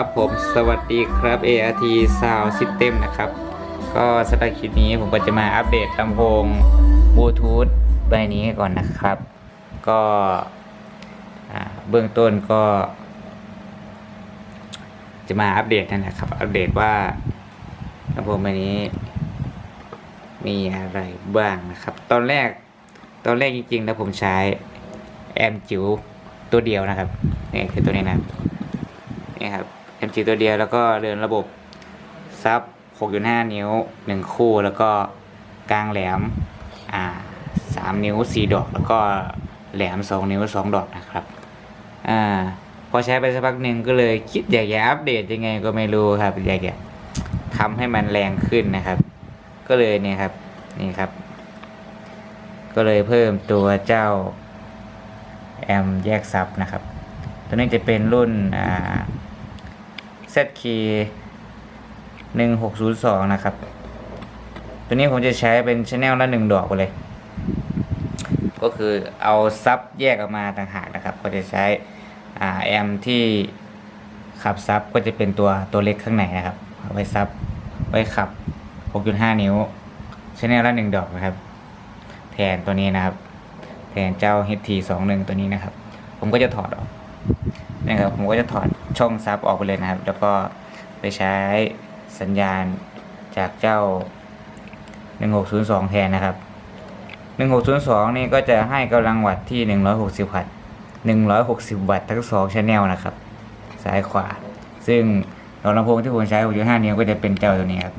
ครับผมสวัสดีครับ ART Sound System นะครับ ก็สำหรับคลิปนี้ผมก็จะมาอัปเดตลำโพงบลูทูธใบนี้ก่อนนะครับ ก็เบื้องต้นก็ จะมาอัปเดตนั่นนะครับ อัปเดตว่าลำโพงใบนี้ มีอะไรบ้างนะครับ ตอนแรกตอนแรกจริงๆ แล้วผมใช้แอมจิ๋วตัวเดียวนะครับนี่คือตัวนี้นะนี่ครับ นี่ครับ MG ตัวเดียวแล้วก็เดินระบบซับ6.5 นิ้ว 1 คู่แล้วก็กลางแหลมอ่า3นิ้ว 4 ดอก แล้วก็แหลม 2 นิ้ว 2 ดอกนะครับอ่าพอใช้ไปสักพักหนึ่งก็เลยคิดอยากจะอัปเดตยังไงก็ไม่รู้ครับอยากจะทำให้มันแรงขึ้นนะครับ ก็เลยเนี่ยครับนี่ครับ ก็เลยเพิ่มตัวเจ้าแอมแยกซับนะครับ ตัวนี้จะเป็นรุ่นอ่า ZK 1602 นะครับ ตัวนี้ผมจะใช้เป็นชแนลละหนึ่งดอกไปเลย ก็คือเอาซับแยกออกมาต่างหากนะครับ ก็จะใช้แอมที่ขับซับก็จะเป็นตัวตัวเล็กข้างในนะครับเอาไว้ซับไว้ขับ 6.5 นิ้วชแนลละหนึ่งดอกนะครับ แทนตัวนี้นะครับ แทนเจ้า HT21 ตัวนี้นะครับ ผมก็จะถอดออกนะครับผมก็จะถอดช่องซับออกไปเลยนะครับ แล้วก็ไปใช้สัญญาณจากเจ้า 1602 แทนนะครับ 1602 นี่ก็จะให้กำลังวัตต์ที่ 160 วัตต์160 วัตต์ทั้ง2ชแนลนะครับ ซ้ายขวา ซึ่งลำโพงที่ผมใช้ 6.5 นิ้วก็จะเป็นเจ้าตัวนี้ครับ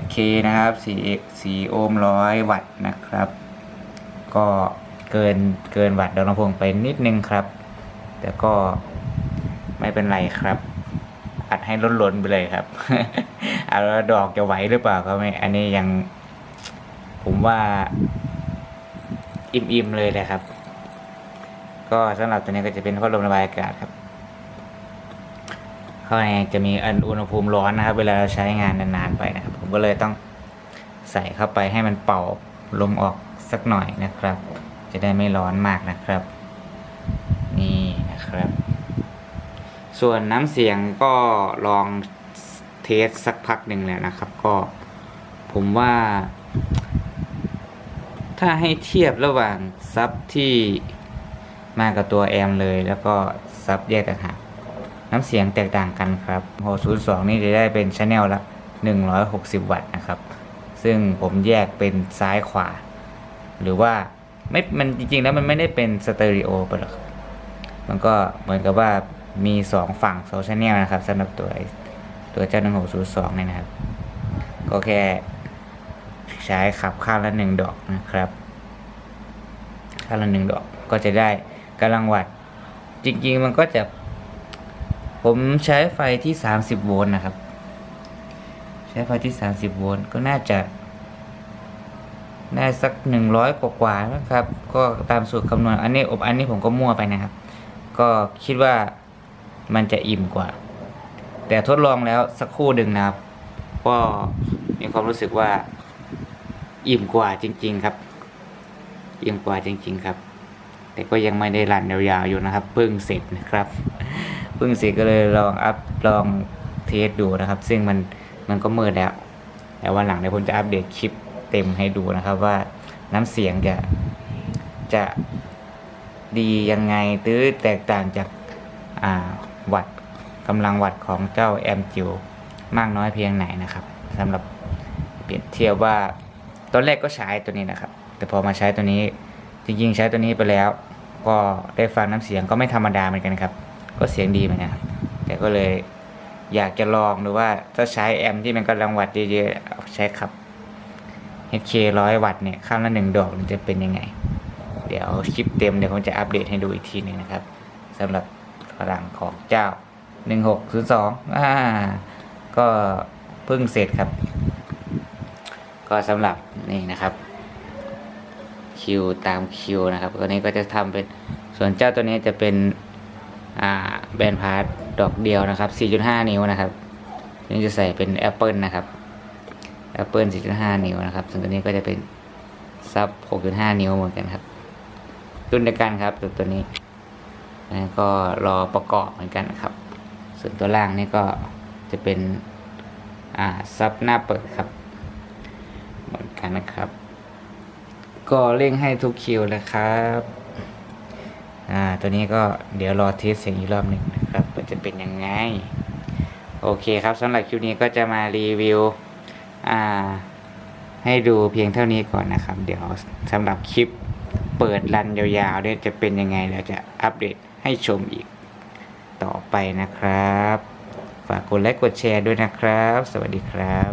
SK นะครับ4 4โอห์ม100 วัตต์นะครับ ก็เกินเกินวัตต์ลำโพงไปนิดนึงครับ แต่ก็ ไม่เป็นไรครับ อัดให้ล้นๆไปเลยครับเอาแล้วดอกจะไหวหรือเปล่าก็ไม่อันนี้ยังผมว่าอิ่มๆเลยแหละครับ ก็สำหรับตัวนี้ก็จะเป็นพัดลมระบายอากาศครับข้างในจะมีอุณหภูมิร้อนนะครับ เวลาเราใช้งานนานๆไปนะครับ ผมก็เลยต้องใส่เข้าไปให้มันเป่าลมออกสักหน่อยนะครับ จะได้ไม่ร้อนมากนะครับ นี่นะครับ ส่วนน้ำเสียงก็ลองเทสสักพักหนึ่งแล้วนะครับ ก็ผมว่า ถ้าให้เทียบระหว่างซับที่มากับตัวแอมเลย แล้วก็ซับแยกต่างหากน้ำเสียงแตกต่างกันครับ602 นี่จะได้เป็นชแนลละ 160 วัตต์นะครับ ซึ่งผมแยกเป็นซ้ายขวา หรือว่าไม่ มันจริงๆ แล้วมันไม่ได้เป็นสเตอริโอไปหรอก มันก็เหมือนกับว่า มีสองฝั่งโซเชียลนะครับสำหรับตัวตัวเจ้าหนึ่งหกศูนย์สองเนี่ยนะครับ ก็แค่ใช้ขับข้างละหนึ่งดอกนะครับข้างละหนึ่งดอกก็จะได้กำลังวัตต์จริงๆมันก็จะ ผมใช้ไฟที่สามสิบโวลต์นะครับ ใช้ไฟที่สามสิบโวลต์ก็น่าจะได้สักหนึ่งร้อยกว่าๆนะครับ ก็ตามสูตรคำนวณอันนี้อบอันนี้ผมก็มั่วไปนะครับ ก็คิดว่า มันจะอิ่มกว่า แต่ทดลองแล้วสักครู่หนึ่งนะครับ ก็มีความรู้สึกว่า อิ่มกว่าจริง ๆ ครับ อิ่มกว่าจริง ๆ ครับ แต่ก็ยังไม่ได้รันยาวๆอยู่นะครับเพิ่งเสร็จนะครับเพิ่งเสร็จก็เลยลองอัพลองเทสดูนะครับ ซึ่งมันมันก็มืดแล้ว แต่วันหลังเดี๋ยวผมจะอัปเดตคลิปเต็มให้ดูนะครับว่าน้ำเสียงจะจะดียังไงหรือแตกต่างจาก วัดกำลังวัดของเจ้าแอมจิวมากน้อยเพียงไหนนะครับสำหรับเปรียบเทียบว่าตอนแรกก็ใช้ตัวนี้นะครับ แต่พอมาใช้ตัวนี้จริงๆใช้ตัวนี้ไปแล้ว ก็ได้ฟังน้ำเสียงก็ไม่ธรรมดาเหมือนกันครับ ก็เสียงดีเหมือนกันแต่ก็เลยอยากจะลองดูว่าถ้าใช้แอมที่มันกำลังวัดเยอะๆเอาใช้ขับ HK ร้อยวัตต์เนี่ยข้างละหนึ่งดอกมันจะเป็นยังไง เดี๋ยวคลิปเต็มเดี๋ยวผมจะอัปเดตให้ดูอีกทีหนึงนะครับสำหรับ พลังของเจ้า 1602อ่าก็เพิ่งเสร็จครับ ก็สำหรับนี่นะครับคิวตามคิวนะครับตัวนี้ก็จะทำเป็นส่วนเจ้าตัวนี้จะเป็นอ่าแบนพาร์ทดอกเดียวนะครับ 4.5 นิ้วนะครับนี่จะใส่เป็น Apple นะครับ Apple 4.5 นิ้วนะครับ ส่วนตัวนี้ก็จะเป็นซับ 6.5 นิ้วเหมือนกันครับรุ่นเดียวกันครับตัวตัวนี้ แล้วก็รอประกอบเหมือนกันครับ ส่วนตัวล่างนี่ก็จะเป็นอ่าซับหน้าเปิดครับ เหมือนกันนะครับ ก็เร่งให้ทุกคิวเลยครับอ่าตัวนี้ก็เดี๋ยวรอเทสเสียงอีกรอบหนึ่งนะครับว่าจะเป็นยังไง โอเคครับสำหรับคลิปนี้ก็จะมารีวิวอ่าให้ดูเพียงเท่านี้ก่อนนะครับ เดี๋ยวสำหรับคลิปเปิดรันยาวๆเนี่ยจะเป็นยังไงเราจะอัปเดต ให้ชมอีกต่อไปนะครับ ฝากกดไลค์กดแชร์ด้วยนะครับ สวัสดีครับ